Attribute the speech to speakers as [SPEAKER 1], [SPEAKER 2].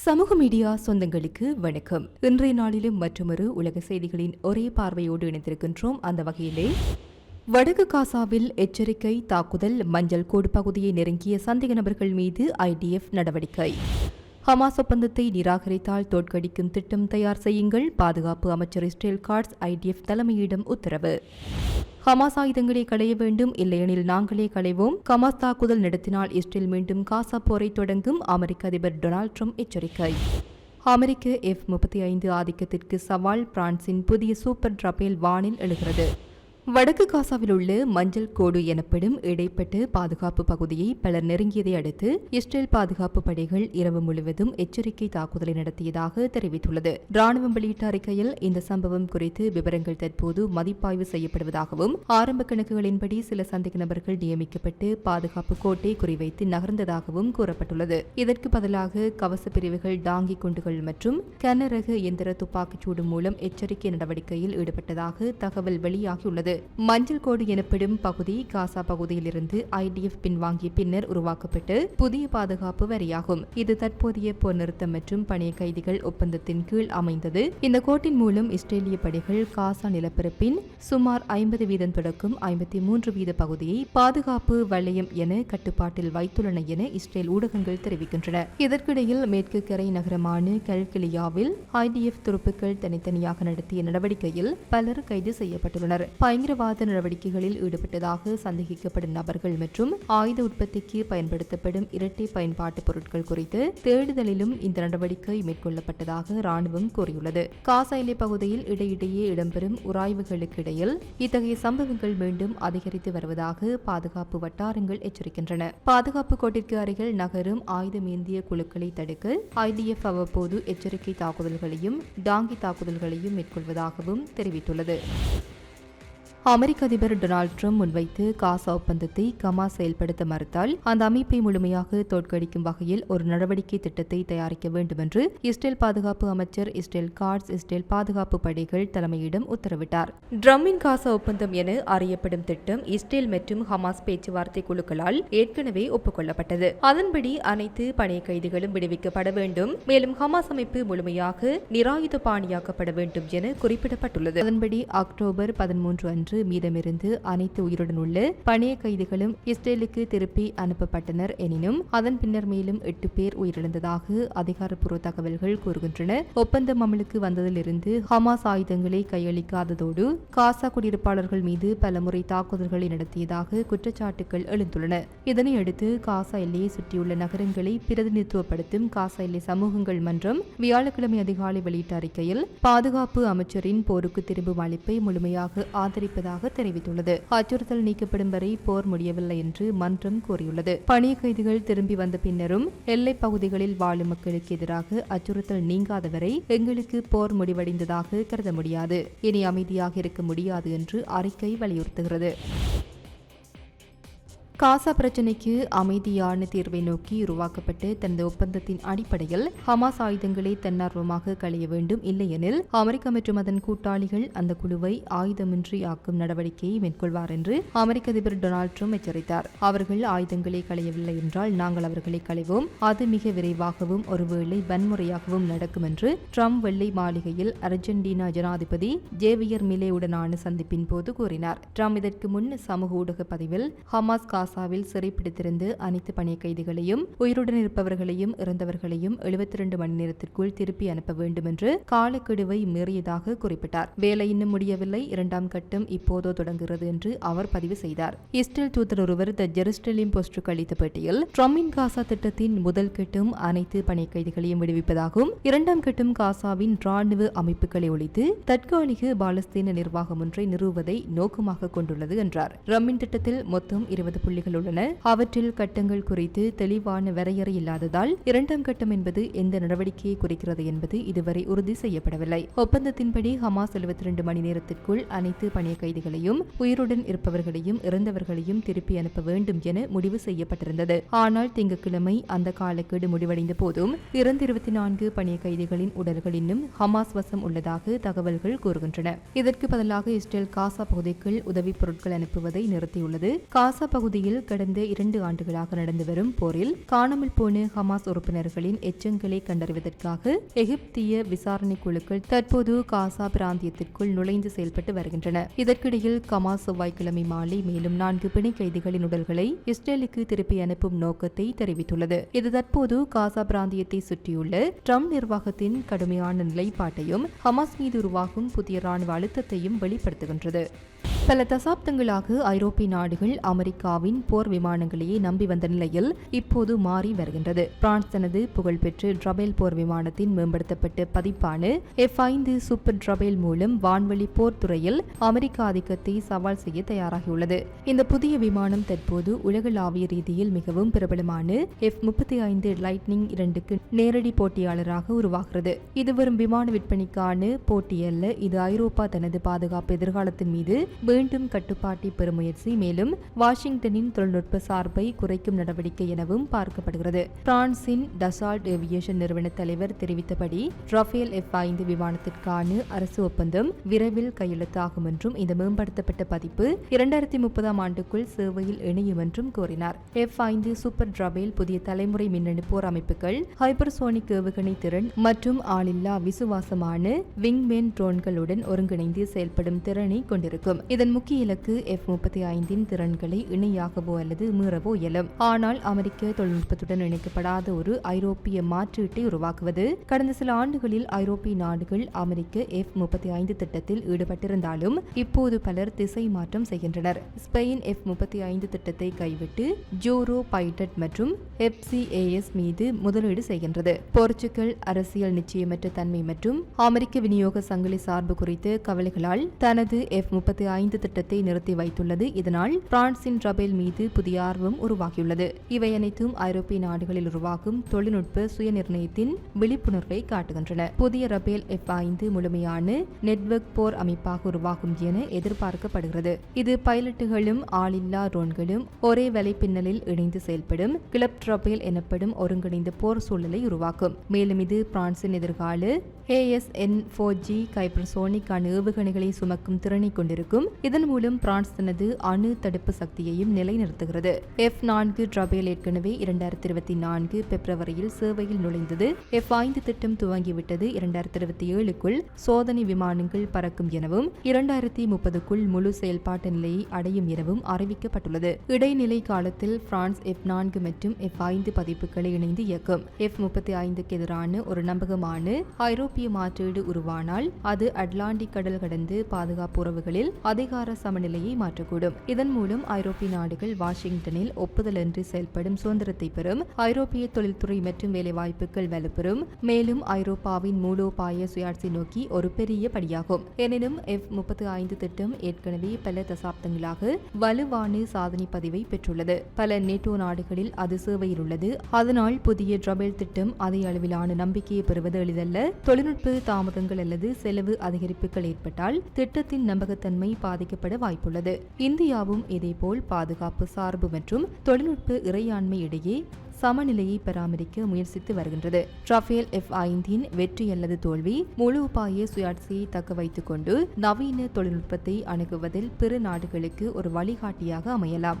[SPEAKER 1] சமூக மீடியா சொந்தங்களுக்கு வணக்கம். இன்றைய நாளிலும் மற்றொரு உலக செய்திகளின் ஒரே பார்வையோடு இணைந்திருக்கின்றோம். அந்த வகையிலே வடக்கு காசாவில் எச்சரிக்கை தாக்குதல் மஞ்சள் கோடு பகுதியை நெருங்கிய சந்தேக நபர்கள் மீது ஐடிஎஃப் நடவடிக்கை. ஹமாஸ் ஒப்பந்தத்தை நிராகரித்தால் தோற்கடிக்கும் திட்டம் தயார் செய்யுங்கள். பாதுகாப்பு அமைச்சர் இஸ்ரேல் கார்ட்ஸ் ஐடிஎஃப் தலைமையிடம் உத்தரவு. ஹமாஸ் ஆயுதங்களை களைய வேண்டும். இல்லையெனில் நாங்களே களைவோம். ஹமாஸ் தாக்குதல் நடத்தினால் இஸ்ரேல் மீண்டும் காசா போரை தொடங்கும். அமெரிக்க அதிபர் டொனால்ட் ட்ரம்ப் எச்சரிக்கை. அமெரிக்க எஃப் முப்பத்தி ஐந்து ஆதிக்கத்திற்கு சவால். பிரான்சின் புதிய சூப்பர் ரபேல் வானில் எழுகிறது. வடக்கு காசாவில் உள்ள மஞ்சள் கோடு எனப்படும் இடைப்பட்டு பாதுகாப்பு பகுதியை பலர் நெருங்கியதை அடுத்து இஸ்ரேல் பாதுகாப்பு படைகள் இரவு முழுவதும் எச்சரிக்கை தாக்குதலை நடத்தியதாக தெரிவித்துள்ளது. ராணுவம் வெளியிட்ட அறிக்கையில் இந்த சம்பவம் குறித்து விவரங்கள் தற்போது மதிப்பாய்வு செய்யப்படுவதாகவும் ஆரம்ப கணக்குகளின்படி சில சந்தேக நபர்கள் நியமிக்கப்பட்டு பாதுகாப்பு கோட்டை குறிவைத்து நகர்ந்ததாகவும் கூறப்பட்டுள்ளது. இதற்கு பதிலாக கவச பிரிவுகள் டாங்கி குண்டுகள் மற்றும் கனரக இயந்திர துப்பாக்கிச்சூடு மூலம் எச்சரிக்கை நடவடிக்கையில் ஈடுபட்டதாக தகவல் வெளியாகியுள்ளது. மஞ்சள் கோடு எனப்படும் பகுதி காசா பகுதியிலிருந்து ஐடிஎஃப் பின்வாங்கிய பின்னர் உருவாக்கப்பட்டு புதிய பாதுகாப்பு வரியாகும். இது தற்போதைய போர் நிறுத்தம் மற்றும் பணிய கைதிகள் ஒப்பந்தத்தின் கீழ் அமைந்தது. இந்த கோட்டின் மூலம் இஸ்ரேலிய படைகள் காசா நிலப்பரப்பின் சுமார் ஐம்பது வீதம் தொடக்கும் ஐம்பத்தி மூன்று வீத பகுதியை பாதுகாப்பு வலயம் என கட்டுப்பாட்டில் வைத்துள்ளன என இஸ்ரேல் ஊடகங்கள் தெரிவிக்கின்றன. இதற்கிடையில் மேற்கு கரை நகரமான கல்கிலியாவில் ஐடிஎஃப் துருப்புக்கள் தனித்தனியாக நடத்திய நடவடிக்கையில் பலர் கைது செய்யப்பட்டுள்ளனர். பயங்கரவாத நடவடிக்கைகளில் ஈடுபட்டதாக சந்தேகிக்கப்படும் நபர்கள் மற்றும் ஆயுத உற்பத்திக்கு பயன்படுத்தப்படும் இரட்டை பயன்பாட்டு பொருட்கள் குறித்து தேடுதலிலும் இந்த நடவடிக்கை மேற்கொள்ளப்பட்டதாக ராணுவம் கூறியுள்ளது. காசா எல்லை பகுதியில் இடையிடையே இடம்பெறும் உராய்வுகளுக்கு இடையில் இத்தகைய சம்பவங்கள் மீண்டும் அதிகரித்து வருவதாக பாதுகாப்பு வட்டாரங்கள் எச்சரிக்கின்றன. பாதுகாப்பு கோட்டிற்கு அருகில் நகரும் ஆயுதமேந்திய குழுக்களை தடுக்க ஐடிஎஃப் அவ்வப்போது எச்சரிக்கை தாக்குதல்களையும் டாங்கி தாக்குதல்களையும் மேற்கொள்வதாகவும் தெரிவித்துள்ளது. அமெரிக்க அதிபர் டொனால்ட் ட்ரம்ப் முன்வைத்து காசா ஒப்பந்தத்தை கமா செயல்படுத்த மறுத்தால் அந்த அமைப்பை முழுமையாக தோற்கடிக்கும் வகையில் ஒரு நடவடிக்கை திட்டத்தை தயாரிக்க வேண்டும் என்று இஸ்ரேல் பாதுகாப்பு அமைச்சர் இஸ்ரேல் கார்ட்ஸ் இஸ்ரேல் பாதுகாப்பு படைகள் தலைமையிடம் உத்தரவிட்டார். ட்ரம்மின் காசா ஒப்பந்தம் என அறியப்படும் திட்டம் இஸ்ரேல் மற்றும் ஹமாஸ் பேச்சுவார்த்தை குழுக்களால் ஏற்கனவே ஒப்புக்கொள்ளப்பட்டது. அதன்படி அனைத்து பணைய கைதிகளும் விடுவிக்கப்பட வேண்டும். மேலும் ஹமாஸ் அமைப்பு முழுமையாக நிராயுத பாணியாக்கப்பட வேண்டும் என குறிப்பிடப்பட்டுள்ளது. அதன்படி அக்டோபர் பதிமூன்று அன்று மீதமிருந்து அனைத்து உயிருடன் உள்ள பணைய கைதிகளும் இஸ்ரேலுக்கு திருப்பி அனுப்பப்பட்டனர் எனினும் அதன் பின்னர் மேலும் எட்டு பேர் உயிரிழந்ததாக அதிகாரப்பூர்வ தகவல்கள் கூறுகின்றன. ஒப்பந்தம் அமலுக்கு வந்ததிலிருந்து ஹமாஸ் ஆயுதங்களை கையளிக்காததோடு காசா குடியிருப்பாளர்கள் மீது பலமுறை தாக்குதல்களை நடத்தியதாக குற்றச்சாட்டுகள் எழுந்துள்ளன. இதனையடுத்து காசா எல்லையை சுற்றியுள்ள நகரங்களை பிரதிநிதித்துவப்படுத்தும் காசா எல்லை சமூகங்கள் மன்றம் வியாழக்கிழமை அதிகாலை வெளியிட்ட அறிக்கையில் பாதுகாப்பு அமைச்சரின் போருக்கு திரும்பும் அழைப்பை முழுமையாக இருப்பதாக தெரிவித்துள்ளது. அச்சுறுத்தல் நீக்கப்படும் வரை போர் முடியவில்லை என்று மன்றம் கூறியுள்ளது. பணி கைதிகள் திரும்பி வந்த பின்னரும் எல்லைப் பகுதிகளில் வாழும் மக்களுக்கு எதிராக அச்சுறுத்தல் நீங்காத வரை எங்களுக்கு போர் முடிவடைந்ததாக கருத முடியாது. இனி அமைதியாக இருக்க முடியாது என்று அறிக்கை வலியுறுத்துகிறது. காசா பிரச்சினைக்கு அமைதியான தீர்வை நோக்கி உருவாக்கப்பட்டு தனது ஒப்பந்தத்தின் அடிப்படையில் ஹமாஸ் ஆயுதங்களை தன்னார்வமாக களைய வேண்டும் இல்லையெனில் அமெரிக்கா மற்றும் அதன் கூட்டாளிகள் அந்த குழுவை ஆயுதமின்றி ஆக்கும் நடவடிக்கையை மேற்கொள்வார் என்று அமெரிக்க அதிபர் டொனால்ட் ட்ரம்ப் எச்சரித்தார். அவர்கள் ஆயுதங்களை களையவில்லை என்றால் நாங்கள் அவர்களை களைவோம். அது மிக விரைவாகவும் ஒருவேளை வன்முறையாகவும் நடக்கும் என்று ட்ரம்ப் வெள்ளை மாளிகையில் அர்ஜென்டினா ஜனாதிபதி ஜேவியர் மிலேவுடனான சந்திப்பின் போது கூறினார். ட்ரம்ப் இதற்கு முன் சமூக ஊடக பதிவில் ஹமாஸ் காசாவில் சிறைப்பிடித்திருந்து அனைத்து பணிய கைதிகளையும் உயிருடன் இருப்பவர்களையும் இறந்தவர்களையும் எழுபத்தி இரண்டு மணி நேரத்திற்குள் திருப்பி அனுப்ப வேண்டும் என்று காலக்கெடுவை மீறியதாக குறிப்பிட்டார். வேலை இன்னும் முடியவில்லை. இரண்டாம் கட்டம் இப்போதோ தொடங்குகிறது என்று அவர் பதிவு செய்தார். இஸ்ரேல் தூதர் ஒருவர் த ஜெருஸ்டலிம் போஸ்டுக்கு அளித்த பேட்டியில் ட்ரம்பின் காசா திட்டத்தின் முதல் கட்டம் அனைத்து பணிய கைதிகளையும் விடுவிப்பதாகவும் இரண்டாம் கட்டம் காசாவின் ராணுவ அமைப்புகளை ஒழித்து தற்காலிக பாலஸ்தீன நிர்வாகம் ஒன்றை நிறுவுவதை நோக்கமாக கொண்டுள்ளது என்றார். ரம்மின் திட்டத்தில் மொத்தம் இருபது புள்ளி புள்ளிகள் உள்ளன. அவற்றில் கட்டங்கள் குறித்து தெளிவான வரையறை இல்லாததால் இரண்டாம் கட்டம் என்பது எந்த நடவடிக்கையை குறிக்கிறது என்பது இதுவரை உறுதி செய்யப்படவில்லை. ஒப்பந்தத்தின்படி ஹமாஸ் எழுபத்தி இரண்டு மணி நேரத்திற்குள் அனைத்து பணிய கைதிகளையும் உயிருடன் இருப்பவர்களையும் இறந்தவர்களையும் திருப்பி அனுப்ப வேண்டும் என முடிவு செய்யப்பட்டிருந்தது. ஆனால் திங்கட்கிழமை அந்த காலக்கெடு முடிவடைந்த போதும் இறந்த இருபத்தி நான்கு பணிய கைதிகளின் உடல்கள் இன்னும் ஹமாஸ் வசம் உள்ளதாக தகவல்கள் கூறுகின்றன. இதற்கு பதிலாக இஸ்ரேல் காசா பகுதிக்குள் உதவிப் பொருட்கள் அனுப்புவதை நிறுத்தியுள்ளது. காசா பகுதியில் கடந்த இரண்டு ஆண்டுகளாக நடந்து வரும் போரில் காணாமல் போன ஹமாஸ் உறுப்பினர்களின் எச்சங்களை கண்டறிவதற்காக எகிப்திய விசாரணை குழுக்கள் தற்போது காசா பிராந்தியத்திற்குள் நுழைந்து செயல்பட்டு வருகின்றன. இதற்கிடையில் கமாஸ் செவ்வாய்க்கிழமை மாலை மேலும் நான்கு பிணை கைதிகளின் உடல்களை இஸ்ரேலுக்கு திருப்பி அனுப்பும் நோக்கத்தை தெரிவித்துள்ளது. இது தற்போது காசா பிராந்தியத்தை சுற்றியுள்ள ட்ரம்ப் நிர்வாகத்தின் கடுமையான நிலைப்பாட்டையும் ஹமாஸ் மீது உருவாகும் புதிய ராணுவ அழுத்தத்தையும் வெளிப்படுத்துகின்றது. பல தசாப்தங்களாக ஐரோப்பிய நாடுகள் அமெரிக்காவின் போர் விமானங்களையே நம்பி வந்த நிலையில் இப்போது மாறி வருகின்றது. பிரான்ஸ் தனது புகழ்பெற்ற ட்ரபேல் போர் விமானத்தின் மேம்படுத்தப்பட்ட பதிப்பான எஃப் ஐந்து சூப்பர் ட்ரபேல் மூலம் வான்வழி போர் துறையில் அமெரிக்க ஆதிக்கத்தை சவால் செய்ய தயாராகியுள்ளது. இந்த புதிய விமானம் தற்போது உலகளாவிய ரீதியில் மிகவும் பிரபலமான எஃப் முப்பத்தி ஐந்து லைட்னிங் இரண்டுக்கு நேரடி போட்டியாளராக உருவாகிறது. இது வரும் விமான விற்பனைக்கான போட்டியல்ல இது ஐரோப்பா தனது பாதுகாப்பு எதிர்காலத்தின் மீது மீண்டும் கட்டுப்பாட்டை பெறும் முயற்சி. மேலும் வாஷிங்டனின் தொழில்நுட்ப சார்பை குறைக்கும் நடவடிக்கை எனவும் பார்க்கப்படுகிறது. பிரான்சின் டசால்ட் ஏவியேஷன் நிறுவன தலைவர் தெரிவித்தபடி ரஃபேல் எஃப் ஐந்து விமானத்திற்கான அரசு ஒப்பந்தம் விரைவில் கையெழுத்தாகும் என்றும் இந்த மேம்படுத்தப்பட்ட பதிப்பு இரண்டாயிரத்தி முப்பதாம் ஆண்டுக்குள் சேவையில் இணையும் என்றும் கூறினார். எஃப் ஐந்து சூப்பர் டிரபேல் புதிய தலைமுறை மின்னணு போர் அமைப்புகள் ஹைப்பர்சோனிக் ஏவுகணை திறன் மற்றும் ஆளில்லா விசுவாசமான விங்மேன் ட்ரோன்களுடன் ஒருங்கிணைந்து செயல்படும் திறனை கொண்டிருக்கும். இதன் முக்கிய இலக்கு எஃப் முப்பத்தி ஐந்தின் திறன்களை இணையாக இணையாகவோ அல்லது மீறவோ இயலும். ஆனால் அமெரிக்க தொழில்நுட்பத்துடன் இணைக்கப்படாத ஒரு ஐரோப்பிய மாற்றீட்டை உருவாக்குவது. கடந்த சில ஆண்டுகளில் ஐரோப்பிய நாடுகள் அமெரிக்க எஃப் முப்பத்தி ஐந்து திட்டத்தில் ஈடுபட்டிருந்தாலும் இப்போது பலர் திசை மாற்றம் செய்கின்றனர். ஸ்பெயின் எஃப் முப்பத்தி ஐந்து திட்டத்தை கைவிட்டு ஜோரோ பைட்டட் மற்றும் எஃப்சிஏஎஸ் மீது முதலீடு செய்கின்றது. போர்ச்சுகல் அரசியல் நிச்சயமற்ற தன்மை மற்றும் அமெரிக்க விநியோக சங்கிலி சார்பு குறித்து கவலைகளால் தனது எஃப் முப்பத்தி ஐந்து திட்டத்தை நிறுத்தி வைத்துள்ளது. இதனால் பிரான்சின் ரபேல் மீது புதிய ஆர்வம் உருவாகியுள்ளது. இவை அனைத்தும் ஐரோப்பிய நாடுகளில் உருவாகும் தொழில்நுட்ப சுயநிர்ணயத்தின் விழிப்புணர்வை காட்டுகின்றன. புதிய ரபேல் எஃப் ஐந்து முழுமையான நெட்வொர்க் போர் அமைப்பாக உருவாகும் என எதிர்பார்க்கப்படுகிறது. இது பைலட்டுகளும் ஆளில்லா ட்ரோன்களும் ஒரே வலைப்பின்னலில் இணைந்து செயல்படும் கிளப் ரபேல் எனப்படும் ஒருங்கிணைந்த போர் சூழலை உருவாக்கும். மேலும் இது பிரான்சின் எதிர்கால ஏஎஸ்என் ஃபோர் ஜி கைப்ரசோனிக்கான ஏவுகணைகளை சுமக்கும் திறனை கொண்டிருக்கும். இதன் மூலம் பிரான்ஸ் தனது அணு தடுப்பு சக்தியையும் நிலைநிறுத்துகிறது. எஃப் நான்கு ட்ரபேல் ஏற்கனவே இரண்டாயிரத்தி இருபத்தி நான்கு பிப்ரவரியில் சேவையில் நுழைந்தது. எஃப் ஐந்து திட்டம் துவங்கிவிட்டது இரண்டாயிரத்தி இருபத்தி ஏழுக்குள் சோதனை விமானங்கள் பறக்கும் எனவும் இரண்டாயிரத்தி முப்பதுக்குள் முழு செயல்பாட்டு நிலையை அடையும் எனவும் அறிவிக்கப்பட்டுள்ளது. இடைநிலை காலத்தில் பிரான்ஸ் எஃப் நான்கு மற்றும் எஃப் ஐந்து பதிப்புகளை இணைந்து இயக்கும். எஃப் முப்பத்தி ஐந்துக்கு எதிரான ஒரு நம்பகமான ஐரோப்பிய மாற்றீடு உருவானால் அது அட்லாண்டிக் கடல் கடந்து பாதுகாப்பு உறவுகளில் அதிகார சமநிலையை மாற்றக்கூடும். இதன் மூலம் ஐரோப்பிய நாடுகள் வாஷிங்டனில் ஒப்புதலின்றி செயல்படும் சுதந்திரத்தை பெறும் ஐரோப்பிய தொழில்துறை மற்றும் வேலைவாய்ப்புகள் வலுப்பெறும் மேலும் ஐரோப்பாவின் மூலோபாய சுயாட்சி நோக்கி ஒரு பெரிய படியாகும். எனினும் எஃப் முப்பத்தி ஐந்து திட்டம் ஏற்கனவே பல தசாப்தங்களாக வலுவான சாதனை பதிவை பெற்றுள்ளது. பல நேட்டோ நாடுகளில் அது சேவையில் உள்ளது. அதனால் புதிய ட்ரபெல் திட்டம் அதே அளவிலான நம்பிக்கையை பெறுவது எளிதல்ல. தொழில் தொழில்நுட்ப தாமதங்கள் அல்லது செலவு அதிகரிப்புகள் ஏற்பட்டால் திட்டத்தின் நம்பகத்தன்மை பாதிக்கப்பட வாய்ப்புள்ளது. இந்தியாவும் இதேபோல் பாதுகாப்பு சார்பு மற்றும் தொழில்நுட்ப இறையாண்மை இடையே சமநிலையை பராமரிக்க முயற்சித்து வருகின்றது. ரஃபேல் எஃப் ஐந்தின் வெற்றி அல்லது தோல்வி முழு உபாய சுயாட்சியை தக்க வைத்துக் கொண்டு நவீன தொழில்நுட்பத்தை அணுகுவதில் பிற நாடுகளுக்கு ஒரு வழிகாட்டியாக அமையலாம்.